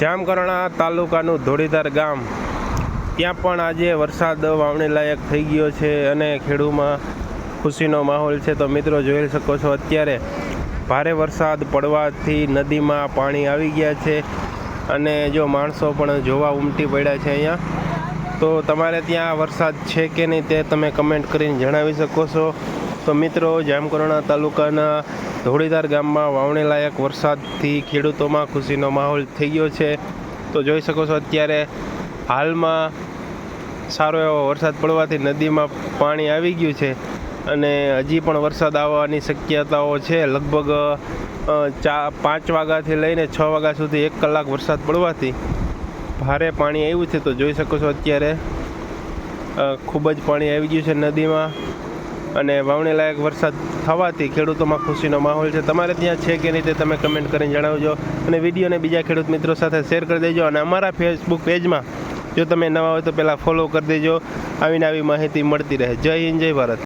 જામકરણા તાલુકાનું ધોળીધાર ગામ. ત્યાં પણ આજે વરસાદ વાવણી લાયક થઈ ગયો છે અને ખેડૂમાં ખુશીનો માહોલ છે. તો મિત્રો જોઈ શકો છો અત્યારે ભારે વરસાદ પડવાથી નદીમાં પાણી આવી ગયા છે અને જો માણસો પણ જોવા ઉમટી પડ્યા છે અહીંયા. તો તમારે ત્યાં વરસાદ છે કે નહીં તે તમે કમેન્ટ કરીને જણાવી શકો છો. તો મિત્રો જામકરોણા તાલુકાના ધોળીધાર ગામમાં વાવણી લાયક વરસાદથી ખેડૂતોમાં ખુશીનો માહોલ થઈ ગયો છે. તો જોઈ શકો છો અત્યારે હાલમાં સારો એવો વરસાદ પડવાથી નદીમાં પાણી આવી ગયું છે અને હજી પણ વરસાદ આવવાની શક્યતાઓ છે. લગભગ ચા, પાંચ વાગ્યાથી લઈને છ વાગ્યા સુધી એક કલાક વરસાદ પડવાથી ભારે પાણી આવ્યું છે. તો જોઈ શકો છો અત્યારે ખૂબ જ પાણી આવી ગયું છે નદીમાં. અને વાવણી લાયક વરસાદ થવાથી ખેડૂતોમાં ખુશીનો માહોલ છે. તમારે ત્યાં છે કે નહીં તે તમે કમેન્ટ કરીને જણાવજો. અને વિડીયોને બીજા ખેડૂત મિત્રો સાથે શેર કરી દેજો. અને અમારા ફેસબુક પેજમાં જો તમે નવા હોય તો પહેલાં ફોલો કરી દેજો. આવીને આવી માહિતી મળતી રહે. જય હિન્દ, જય ભારત.